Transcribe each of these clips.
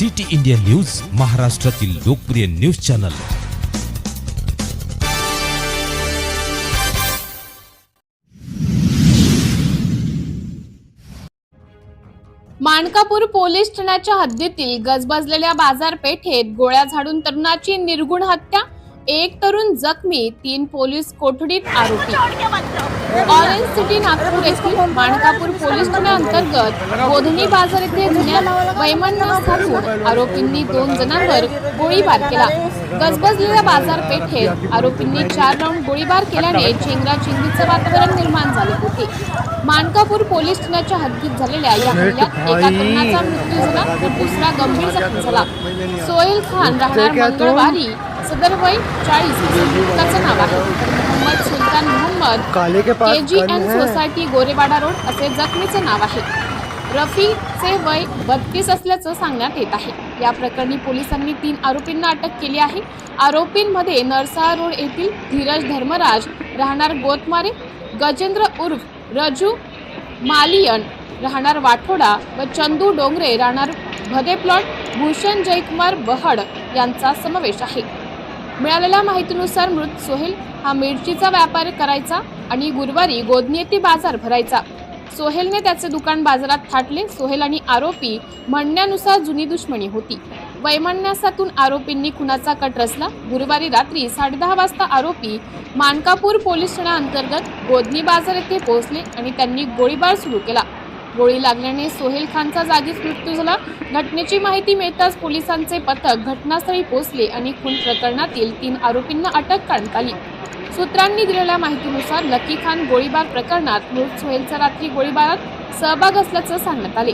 City India news महाराष्ट्रातील लोकप्रिय news channel. Mankapur police ठाण्याच्या हद्दीतील गजबजलेल्या बाजारपेठेत गोळ्या झाडून तरुणाची निर्गुण हत्या एक तरुण जखमी तीन पोलीस कोठडीत आरोपी. ऑरेंज सिटी नागपूर येथील माणकापूर पोलीस ठाण्याअंतर्गत बोधनी बाजार येथे जुन्या वैमन्य साधून आरोपींनी दोन जणांवर गोळीबार केला. गजबजलेल्या बाजारपेठेत आरोपींनी चार राऊंड गोळीबार केल्याने चेंगराचेंगरीचे वातावरण निर्माण झाले होते. माणकापूर पोलीस ठाण्याच्या हद्दीत झालेल्या या हल्ल्यात एका तरुणाचा मृत्यू झाला तर दुसरा गंभीर जखमी झाला. सोहेल खान राहणार मंगळवारी सदर वय चाळीस. त्याचं नाव आहे Mohammad Sultan Mohammad. K G N society Gorewada road असे जखमीचे नाव आहे. रफीचे वय बत्तीस असल्याचं सांगण्यात येत आहे. या प्रकरणी पोलिसांनी तीन आरोपींना अटक केली आहे. आरोपींमध्ये नरसाळा रोड येथील धीरज धर्मराज राहणार गोतमारे गजेंद्र उर्फ रजू मालियन राहणार वाठोडा व चंदू डोंगरे राहणार भदे प्लॉट भूषण जयकुमार बहड यांचा समावेश आहे. मिळालेल्या माहितीनुसार मृत सोहेल हा मिरचीचा व्यापार करायचा आणि गुरुवारी गोदनी बाजार भरायचा. सोहेलने त्याचे दुकान बाजारात थाटले सोहेल आणि आरोपी म्हणण्यानुसार जुनी दुश्मनी होती. वैमन्यासातून आरोपींनी खुनाचा कट रचला. गुरुवारी रात्री साडेदहा वाजता आरोपी मानकापूर पोलीस ठाण्याअंतर्गत गोदनी बाजार येथे पोहोचले आणि त्यांनी गोळीबार सुरू केला. गोळी लागल्याने सोहेल खानचा जागीच मृत्यू झाला. घटनेची माहिती मिळताच पोलिसांचे पथक घटनास्थळी पोहोचले आणि खून प्रकरणातील तीन आरोपींना अटक करण्यात आली. सूत्रांनी दिलेल्या माहितीनुसार लकी खान गोळीबार प्रकरणात मृत सोहेलचा रात्री गोळीबारात सहभाग असल्याचं सांगण्यात आले.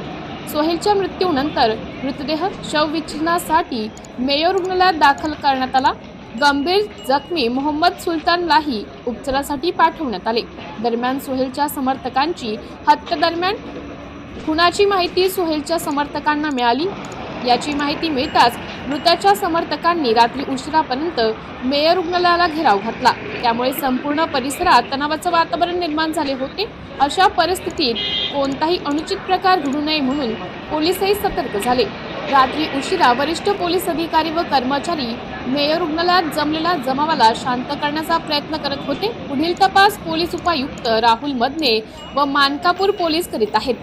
सोहेलच्या मृत्यूनंतर मृतदेह शवविच्छिन्नासाठी मेयो रुग्णालयात दाखल करण्यात आला. गंभीर जखमी मोहम्मद सुलतानलाही उपचारासाठी पाठवण्यात आले. दरम्यान सोहेलच्या समर्थकांची हत्येदरम्यान खुनाची माहिती सोहेलच्या समर्थकांना मिळाली. याची माहिती मिळताच मृताच्या समर्थकांनी रात्री उशिरापर्यंत मेयर रुग्णालयाला घेराव घातला. त्यामुळे संपूर्ण परिसरात तणावाचं वातावरण निर्माण झाले होते. अशा परिस्थितीत कोणताही अनुचित प्रकार घडू नये म्हणून पोलीसही सतर्क झाले. रात्री उशिरा वरिष्ठ पोलीस अधिकारी व कर्मचारी मेयर रुग्णालयात जमलेल्या जमावाला शांत करण्याचा प्रयत्न करत होते. पुढील तपास पोलीस उपायुक्त राहुल मदने व मानकापूर पोलीस करीत आहेत.